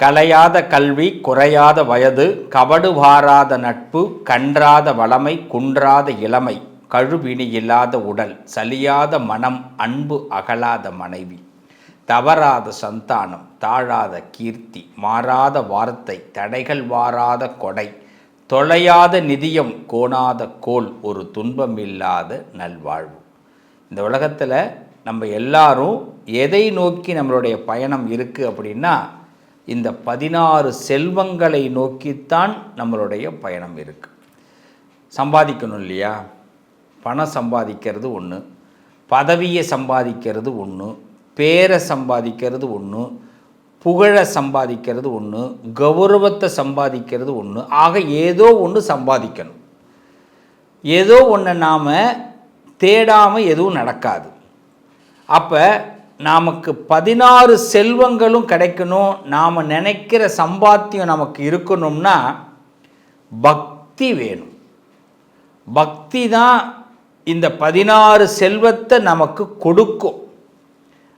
கலையாத கல்வி குறையாத வயது கபடு வாராத நட்பு கன்றாத வளமை குன்றாத இளமை கழுவினி இல்லாத உடல் சலியாத மனம் அன்பு அகலாத மனைவி தவறாத சந்தானம் தாழாத கீர்த்தி மாறாத வார்த்தை தடைகள் வாராத கொடை தொலையாத நிதியம் கோணாத கோல் ஒரு துன்பமில்லாத நல்வாழ்வு. இந்த உலகத்தில் நம்ம எல்லாரும் எதை நோக்கி நம்மளுடைய பயணம் இருக்குது அப்படின்னா இந்த பதினாறு செல்வங்களை நோக்கித்தான் நம்மளுடைய பயணம் இருக்குது சம்பாதிக்கணும் இல்லையா? பணம் சம்பாதிக்கிறது ஒன்று பதவியை சம்பாதிக்கிறது ஒன்று பேரை சம்பாதிக்கிறது ஒன்று புகழை சம்பாதிக்கிறது ஒன்று கௌரவத்தை சம்பாதிக்கிறது ஒன்று ஆக ஏதோ ஒன்று சம்பாதிக்கணும். ஏதோ ஒன்று நாம் தேடாமல் எதுவும் நடக்காது. அப்போ நமக்கு பதினாறு செல்வங்களும் கிடைக்கணும். நாம் நினைக்கிற சம்பாத்தியம் நமக்கு இருக்கணும்னா பக்தி வேணும். பக்தி தான் இந்த பதினாறு செல்வத்தை நமக்கு கொடுக்கும்.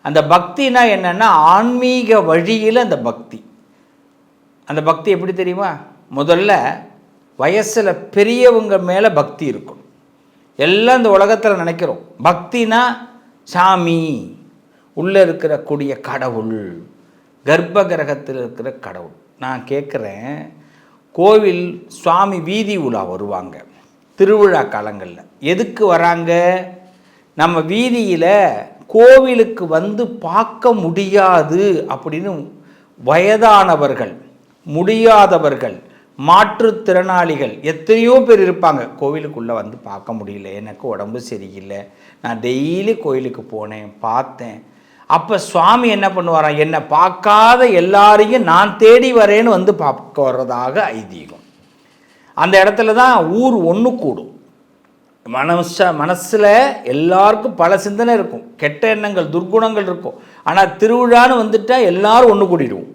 அந்த பக்தினா என்னென்னா ஆன்மீக வழியில் அந்த பக்தி. அந்த பக்தி எப்படி தெரியுமா? முதல்ல வயசில் பெரியவங்க மேலே பக்தி இருக்கணும். எல்லாம் இந்த உலகத்தில் நினைக்கிறோம். பக்தினா சாமி. உள்ளே இருக்கிற கூடிய கடவுள் கர்ப்ப கிரகத்தில் இருக்கிற கடவுள். நான் கேட்குறேன் கோவில் சுவாமி வீதி உலா வருவாங்க திருவிழா காலங்களில். எதுக்கு வராங்க? நம்ம வீதியில் கோவிலுக்கு வந்து பார்க்க முடியாது அப்படின்னு வயதானவர்கள் முடியாதவர்கள் மாற்றுத்திறனாளிகள் எத்தனையோ பேர் இருப்பாங்க. கோவிலுக்குள்ளே வந்து பார்க்க முடியல எனக்கு உடம்பு சரியில்லை. நான் டெய்லி கோயிலுக்கு போனேன் பார்த்தேன். அப்போ சுவாமி என்ன பண்ணுவாராம்? என்னை பார்க்காத எல்லாரையும் நான் தேடி வரேன்னு வந்து பார்க்க வர்றதாக ஐதீகம். அந்த இடத்துல தான் ஊர் ஒன்று கூடும். மனச மனசில் எல்லாருக்கும் பல சிந்தனை இருக்கும். கெட்ட எண்ணங்கள் துர்க்குணங்கள் இருக்கும். ஆனால் திருவிழான்னு வந்துட்டால் எல்லாரும் ஒன்று கூடிடுவோம்.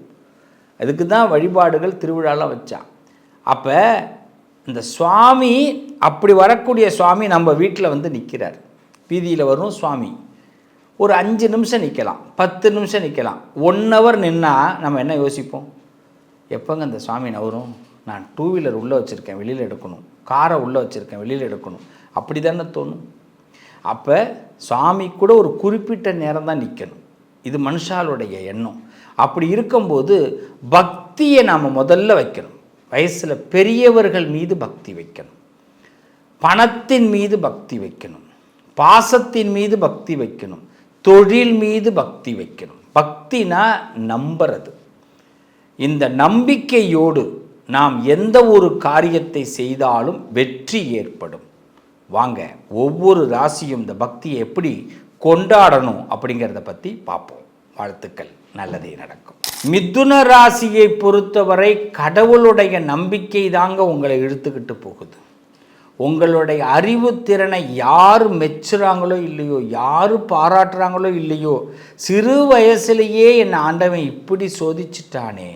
அதுக்கு தான் வழிபாடுகள் திருவிழாலாம் வச்சான் அப்போ இந்த சுவாமி அப்படி வரக்கூடிய சுவாமி நம்ம வீட்டில் வந்து நிற்கிறார் வீதியில் வரும் சுவாமி. ஒரு அஞ்சு நிமிஷம் நிற்கலாம் பத்து நிமிஷம் நிற்கலாம் ஒன் ஹவர் நின்னால் நம்ம என்ன யோசிப்போம்? எப்போங்க அந்த சுவாமி நவரும்? நான் டூ வீலர் உள்ளே வச்சுருக்கேன் வெளியில் எடுக்கணும். காரை உள்ளே வச்சுருக்கேன் வெளியில் எடுக்கணும். அப்படி தானே தோணும். அப்போ சுவாமி கூட ஒரு குறிப்பிட்ட நேரம் தான் நிற்கணும் இது மனுஷாலுடைய எண்ணம். அப்படி இருக்கும்போது பக்தியை நாம் முதல்ல வைக்கணும். வயசில் பெரியவர்கள் மீது பக்தி வைக்கணும். பணத்தின் மீது பக்தி வைக்கணும். பாசத்தின் மீது பக்தி வைக்கணும். தொழில் மீது பக்தி வைக்கணும். பக்தினா நம்புறது. இந்த நம்பிக்கையோடு நாம் எந்த ஒரு காரியத்தை செய்தாலும் வெற்றி ஏற்படும். வாங்க ஒவ்வொரு ராசியும் இந்த பக்தியை எப்படி கொண்டாடணும் அப்படிங்கிறத பற்றி பார்ப்போம். வாழ்த்துக்கள். நல்லதே நடக்கும். மிதுன ராசியை பொறுத்தவரை கடவுளுடைய நம்பிக்கை தாங்க உங்களை இழுத்துக்கிட்டு போகுது. உங்களுடைய அறிவுத்திறனை யார் மெச்சுறாங்களோ இல்லையோ யார் பாராட்டுறாங்களோ இல்லையோ சிறு வயசுலேயே என் ஆண்டவன் இப்படி சோதிச்சிட்டானே.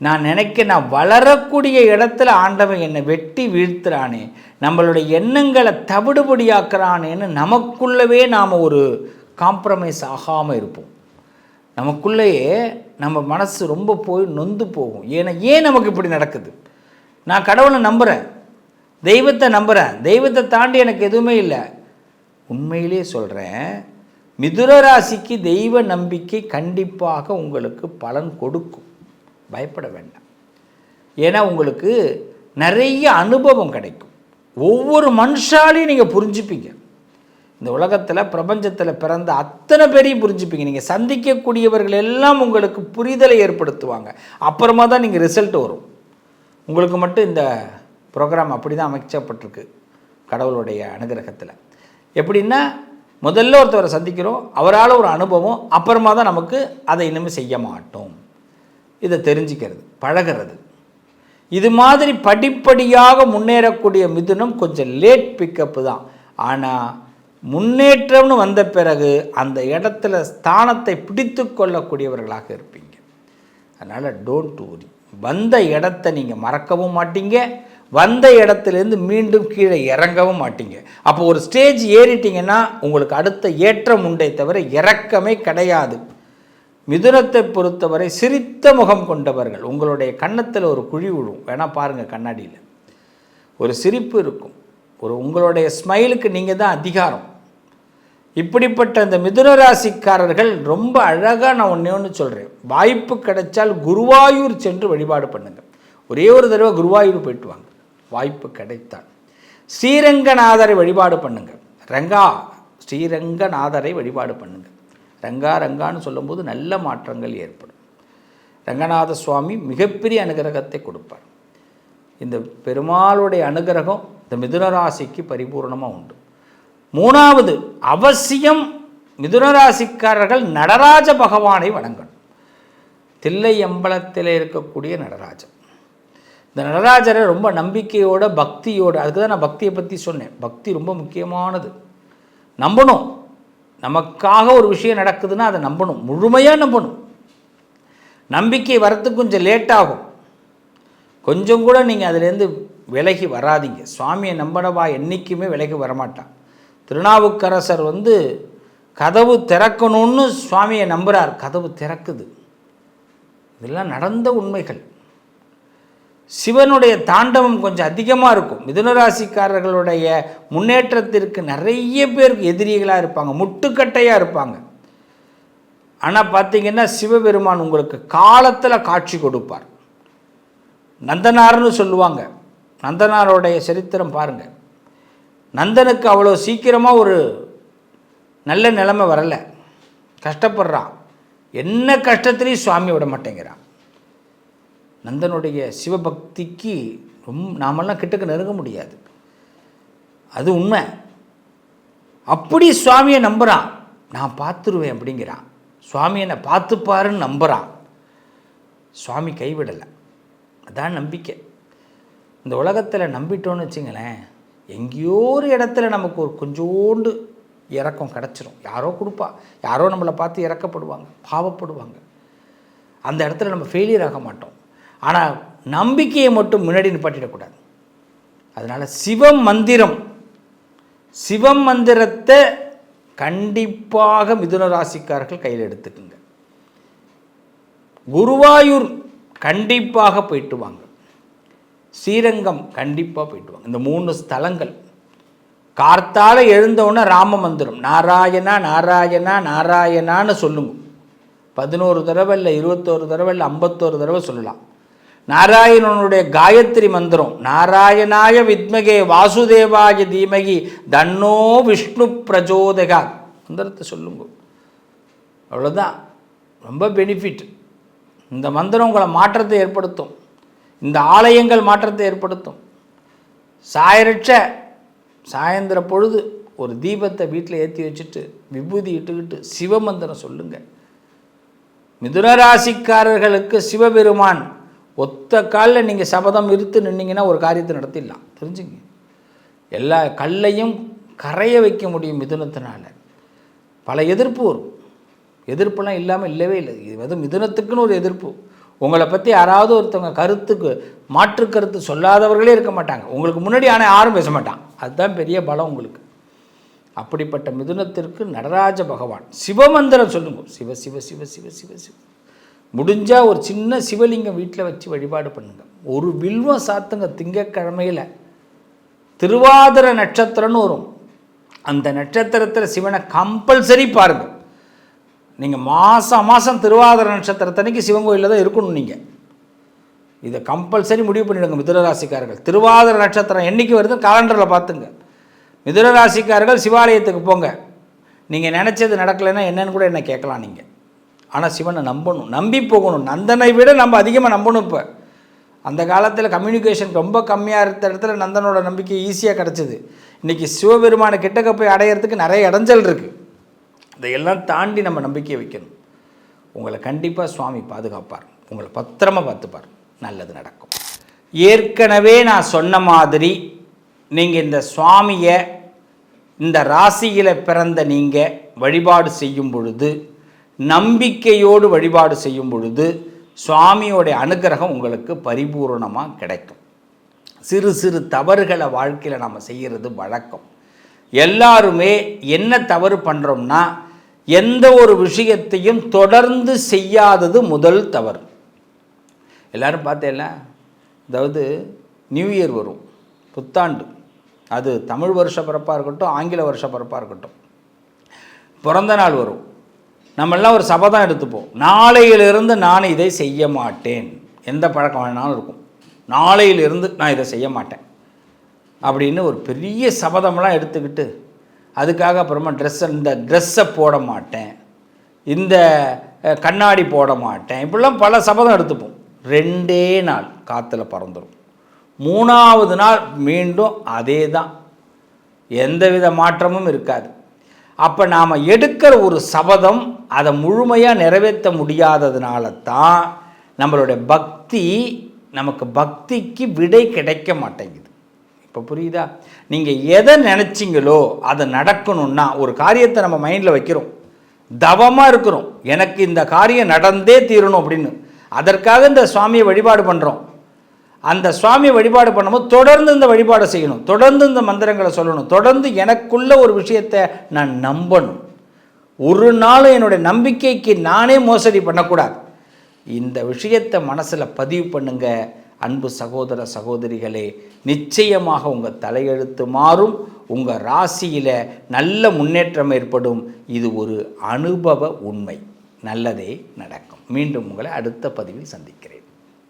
நான் நினைக்க நான் வளரக்கூடிய இடத்துல ஆண்டவன் என்னை வெட்டி வீழ்த்துறானே. நம்மளுடைய எண்ணங்களை தவிடுபடியாக்குறானேன்னு நமக்குள்ளவே நாம் ஒரு காம்ப்ரமைஸ் ஆகாமல் இருப்போம். நமக்குள்ளேயே நம்ம மனசு ரொம்ப போய் நொந்து போகும். ஏன்னா ஏன் நமக்கு இப்படி நடக்குது? நான் கடவுளை நம்புகிறேன் தெய்வத்தை நம்புகிறேன் தெய்வத்தை தாண்டி எனக்கு எதுவுமே இல்லை. உண்மையிலே சொல்கிறேன் மிதுர ராசிக்கு தெய்வ நம்பிக்கை கண்டிப்பாக உங்களுக்கு பலன் கொடுக்கும். பயப்பட வேண்டாம். ஏன்னா உங்களுக்கு நிறைய அனுபவம் கிடைக்கும். ஒவ்வொரு மனுஷாலையும் நீங்கள் புரிஞ்சுப்பீங்க. இந்த உலகத்தில் பிரபஞ்சத்தில் பிறந்த அத்தனை பேரையும் புரிஞ்சுப்பீங்க. நீங்கள் சந்திக்கக்கூடியவர்கள் எல்லாம் உங்களுக்கு புரிதலை ஏற்படுத்துவாங்க. அப்புறமா தான் நீங்கள் ரிசல்ட் வரும். உங்களுக்கு மட்டும் இந்த ப்ரோக்ராம் அப்படி தான் அமைச்சப்பட்டிருக்கு கடவுளுடைய அனுகிரகத்தில். எப்படின்னா முதல்ல ஒருத்தவரை சந்திக்கிறோம் அவரால் ஒரு அனுபவம் அப்புறமா தான் நமக்கு அதை இனிமேல் செய்ய மாட்டோம். இதை தெரிஞ்சுக்கிறது பழகிறது. இது மாதிரி படிப்படியாக முன்னேறக்கூடிய மிதுனம் கொஞ்சம் லேட் பிக்கப்பு தான். ஆனால் முன்னேற்றம்னு வந்த பிறகு அந்த இடத்துல ஸ்தானத்தை பிடித்து கொள்ளக்கூடியவர்களாக இருப்பீங்க. அதனால் டோன்ட் worry. வந்த இடத்த நீங்கள் மறக்கவும் மாட்டீங்க. வந்த இடத்துலேருந்து மீண்டும் கீழே இறங்கவும் மாட்டீங்க. அப்போ ஒரு ஸ்டேஜ் ஏறிட்டீங்கன்னா உங்களுக்கு அடுத்த ஏற்றம் உண்டே தவிர இறக்கமே கிடையாது. மிதுனத்தை பொறுத்தவரை சிரித்த முகம் கொண்டவர்கள் உங்களுடைய கன்னத்தில் ஒரு குழி விழும். வேணால் பாருங்கள் கண்ணாடியில். ஒரு சிரிப்பு இருக்கும். ஒரு உங்களுடைய ஸ்மைலுக்கு நீங்கள் தான் அதிகாரம். இப்படிப்பட்ட இந்த மிதுன ராசிக்காரர்கள் ரொம்ப அழகாக நான் ஒன்றே ஒன்று சொல்கிறேன் வாய்ப்பு கிடைச்சால் குருவாயூர் சென்று வழிபாடு பண்ணுங்கள் ஒரே ஒரு தடவை குருவாயூர் போயிட்டு வாங்க. வாய்ப்பு கிடைத்தால். ஸ்ரீரங்கநாதரை வழிபாடு பண்ணுங்கள் ரங்கா ஸ்ரீரங்கநாதரை வழிபாடு பண்ணுங்கள் ரங்கா ரங்கான்னு சொல்லும்போது நல்ல மாற்றங்கள் ஏற்படும். ரங்கநாத சுவாமி மிகப்பெரிய அனுகிரகத்தை கொடுப்பார். இந்த பெருமாளுடைய அனுகிரகம் இந்த மிதுனராசிக்கு பரிபூர்ணமாக உண்டு. மூணாவது அவசியம் மிதுனராசிக்காரர்கள் நடராஜ பகவானை வணங்கணும். தில்லை அம்பலத்தில் இருக்கக்கூடிய நடராஜன். இந்த நடராஜரை ரொம்ப நம்பிக்கையோட பக்தியோட அதுக்கு தான் நான் பக்தியை பற்றி சொன்னேன். பக்தி ரொம்ப முக்கியமானது. நம்பணும். நமக்காக ஒரு விஷயம் நடக்குதுன்னா அதை நம்பணும். முழுமையாக நம்பணும். நம்பிக்கை வரத்துக்கு கொஞ்சம் லேட் ஆகும். கொஞ்சம் கூட நீங்கள் அதுலேருந்து விலகி வராதீங்க. சுவாமியை நம்பினவா என்றைக்குமே விலகி வரமாட்டான். திருநாவுக்கரசர் வந்து கதவு திறக்கணும்னு சுவாமியை நம்புகிறார் கதவு திறக்குது. இதெல்லாம் நடந்த உண்மைகள். சிவனுடைய தாண்டவம் கொஞ்சம் அதிகமாக இருக்கும். மிதுனராசிக்காரர்களுடைய முன்னேற்றத்திற்கு நிறைய பேருக்கு எதிரிகளாக இருப்பாங்க. முட்டுக்கட்டையாக இருப்பாங்க. ஆனால் பார்த்தீங்கன்னா சிவபெருமான் உங்களுக்கு காலத்தில் காட்சி கொடுப்பார். நந்தனார்னு சொல்லுவாங்க. நந்தனாருடைய சரித்திரம் பாருங்கள் நந்தனுக்கு அவ்வளோ சீக்கிரமாக ஒரு நல்ல நிலைமை வரலை. கஷ்டப்படுறான். என்ன கஷ்டத்துலேயும் சுவாமி விட மாட்டேங்கிறான். நந்தனுடைய சிவபக்திக்கு ரொம்ப நாமெல்லாம் கிட்டக்க நெருங்க முடியாது. அது உண்மை. அப்படி சுவாமியை நம்புகிறான் நான் பார்த்துருவேன் அப்படிங்கிறான். சுவாமி என்னை பார்த்துப்பாருன்னு நம்புகிறான் சுவாமி கைவிடலை. அதான் நம்பிக்கை. இந்த உலகத்தில் நம்பிட்டோன்னு வச்சுங்களேன் எங்கேயோ ஒரு இடத்துல நமக்கு ஒரு கொஞ்சோண்டு இறக்கம் கிடச்சிரும். யாரோ கொடுப்பா யாரோ நம்மளை பார்த்து இறக்கப்படுவாங்க பாவப்படுவாங்க. அந்த இடத்துல நம்ம ஃபெயிலியர் ஆக மாட்டோம். ஆனால் நம்பிக்கையை மட்டும் முன்னாடி நிப்பாட்டிடக்கூடாது. அதனால் சிவ மந்திரம். சிவம் மந்திரத்தை கண்டிப்பாக மிதுன ராசிக்காரர்கள் கையில் எடுத்துக்குங்க. குருவாயூர் கண்டிப்பாக போயிட்டு வாங்க. ஸ்ரீரங்கம் கண்டிப்பாக போயிட்டு வாங்க. இந்த மூணு ஸ்தலங்கள். கார்த்தால எழுந்தவுடனே ராம மந்திரம். நாராயணா நாராயணா நாராயணான்னு சொல்லுங்க. பதினோரு தடவை இல்லை இருபத்தோரு தடவை இல்லை ஐம்பத்தோரு தடவை சொல்லலாம். நாராயணனுடைய காயத்ரி மந்திரம் நாராயணாய வித்மகே வாசுதேவாய தீமகி தன்னோ விஷ்ணு பிரஜோதகா மந்திரத்தை சொல்லுங்க. அவ்வளோதான் ரொம்ப பெனிஃபிட் இந்த மந்திரம் உங்களை மாற்றத்தை ஏற்படுத்தும். இந்த ஆலயங்கள் மாற்றத்தை ஏற்படுத்தும். சாயரட்ச சாயந்தர பொழுது ஒரு தீபத்தை வீட்டில் ஏற்றி வச்சுட்டு விபூதி இட்டுக்கிட்டு சிவமந்திரம் சொல்லுங்கள் மிதுனராசிக்காரர்களுக்கு சிவபெருமான் ஒத்த காலில் நீங்கள் சபதம் இருத்து நின்னீங்கன்னா ஒரு காரியத்தை நடத்திடலாம். தெரிஞ்சுங்க. எல்லா கல்லையும் கரைய வைக்க முடியும் மிதுனத்தினால. பல எதிர்ப்பு வரும். எதிர்ப்புலாம் இல்லாமல் இல்லவே இல்லை. இது வந்து மிதுனத்துக்குன்னு ஒரு எதிர்ப்பு. உங்களை பற்றி யாராவது ஒருத்தவங்க கருத்துக்கு மாற்று கருத்து சொல்லாதவர்களே இருக்க மாட்டாங்க. உங்களுக்கு முன்னாடி ஆனால் யாரும் பேச மாட்டான். அதுதான் பெரிய பலம் உங்களுக்கு. அப்படிப்பட்ட மிதுனத்திற்கு நடராஜ பகவான் சிவமந்திரம் சொல்லுங்க. சிவ சிவ சிவ சிவ சிவ சிவ. முடிஞ்சால் ஒரு சின்ன சிவலிங்கம் வீட்டில் வச்சு வழிபாடு பண்ணுங்க. ஒரு வில்வம் சாத்துங்க திங்கக்கிழமையில். திருவாதிர நட்சத்திரம்னு வரும். அந்த நட்சத்திரத்தில் சிவனை கம்பல்சரி பாருங்கள் நீங்கள் மாதம் மாதம் திருவாதிர நட்சத்திரத்தன்னைக்கு சிவன் கோயிலில் தான் இருக்கணும் நீங்கள் இதை கம்பல்சரி முடிவு பண்ணிவிடுங்க மிதுரராசிக்காரர்கள் திருவாதிர நட்சத்திரம் என்றைக்கு வருது காலண்டரில் பார்த்துங்க. மிதுரராசிக்காரர்கள் சிவாலயத்துக்கு போங்க. நீங்கள் நினச்சது நடக்கலைன்னா என்னன்னு கூட என்ன கேட்கலாம் நீங்கள் ஆனால் சிவனை நம்பணும். நம்பி போகணும். நந்தனை விட நம்ம அதிகமாக நம்பணும் இப்போ. அந்த காலத்தில் கம்யூனிகேஷன் ரொம்ப கம்மியாக இருந்த இடத்துல நந்தனோட நம்பிக்கை ஈஸியாக கிடச்சிது. இன்றைக்கி சிவபெருமான கிட்டக்க போய் அடையிறதுக்கு நிறைய இடைஞ்சல் இருக்குது இதையெல்லாம் தாண்டி நம்ம நம்பிக்கை வைக்கணும். உங்களை கண்டிப்பாக சுவாமி பாதுகாப்பார். உங்களை பத்திரமாக பார்த்துப்பார். நல்லது நடக்கும். ஏற்கனவே நான் சொன்ன மாதிரி நீங்கள் இந்த சுவாமியை இந்த ராசியில் பிறந்த நீங்கள் வழிபாடு செய்யும் பொழுது நம்பிக்கையோடு வழிபாடு செய்யும் பொழுது சுவாமியோடைய அனுகிரகம் உங்களுக்கு பரிபூர்ணமாக கிடைக்கும். சிறு சிறு தவறுகளை வாழ்க்கையில் நம்ம செய்கிறது வழக்கம். எல்லாருமே என்ன தவறு பண்ணுறோம்னா எந்த ஒரு விஷயத்தையும் தொடர்ந்து செய்யாதது முதல் தவறு. எல்லாரும் பார்த்தேன்ல அதாவது நியூ இயர் வரும் புத்தாண்டு. அது தமிழ் வருஷ பிறப்பாக இருக்கட்டும் ஆங்கில வருஷ பிறப்பாக இருக்கட்டும். பிறந்த நாள் வரும். நம்மெல்லாம் ஒரு சபதம் எடுத்துப்போம். நாளையிலிருந்து நான் இதை செய்ய மாட்டேன். எந்த பழக்கம் வேணாலும் இருக்கும். நாளையிலிருந்து நான் இதை செய்ய மாட்டேன். அப்படின்னு ஒரு பெரிய சபதம்லாம் எடுத்துக்கிட்டு அதுக்காக அப்புறமா ட்ரெஸ்ஸை இந்த ட்ரெஸ்ஸை போட மாட்டேன். இந்த கண்ணாடி போட மாட்டேன். இப்படிலாம் பல சபதம் எடுத்துப்போம். ரெண்டே நாள் காற்றுல பறந்துடும் மூணாவது நாள் மீண்டும் அதே தான் எந்தவித மாற்றமும் இருக்காது. அப்போ நாம் எடுக்கிற ஒரு சபதம் அதை முழுமையாக நிறைவேற்ற முடியாததுனால தான் நம்மளுடைய பக்தி நமக்கு பக்திக்கு விடை கிடைக்க மாட்டேங்குது. இப்போ புரியுதா? நீங்கள் எதை நினச்சிங்களோ அதை நடக்கணும்னா ஒரு காரியத்தை நம்ம மைண்டில் வைக்கிறோம். தவமாக இருக்கிறோம். எனக்கு இந்த காரியம் நடந்தே தீரணும் அப்படின்னு. அதற்காக இந்த சுவாமியை வழிபாடு பண்ணுறோம் அந்த சுவாமியை வழிபாடு பண்ணும்போது தொடர்ந்து இந்த வழிபாடை செய்யணும். தொடர்ந்து இந்த மந்திரங்களை சொல்லணும். தொடர்ந்து எனக்குள்ள ஒரு விஷயத்தை நான் நம்பணும். ஒரு நாளும் என்னுடைய நம்பிக்கைக்கு நானே மோசடி பண்ணக்கூடாது. இந்த விஷயத்தை மனசில் பதிவு பண்ணுங்க. அன்பு சகோதர சகோதரிகளே நிச்சயமாக உங்கள் தலையெழுத்து மாறும். உங்கள் ராசியில் நல்ல முன்னேற்றம் ஏற்படும். இது ஒரு அனுபவ உண்மை. நல்லதே நடக்கும். மீண்டும் உங்களை அடுத்த பதிவில் சந்திக்கிறேன்.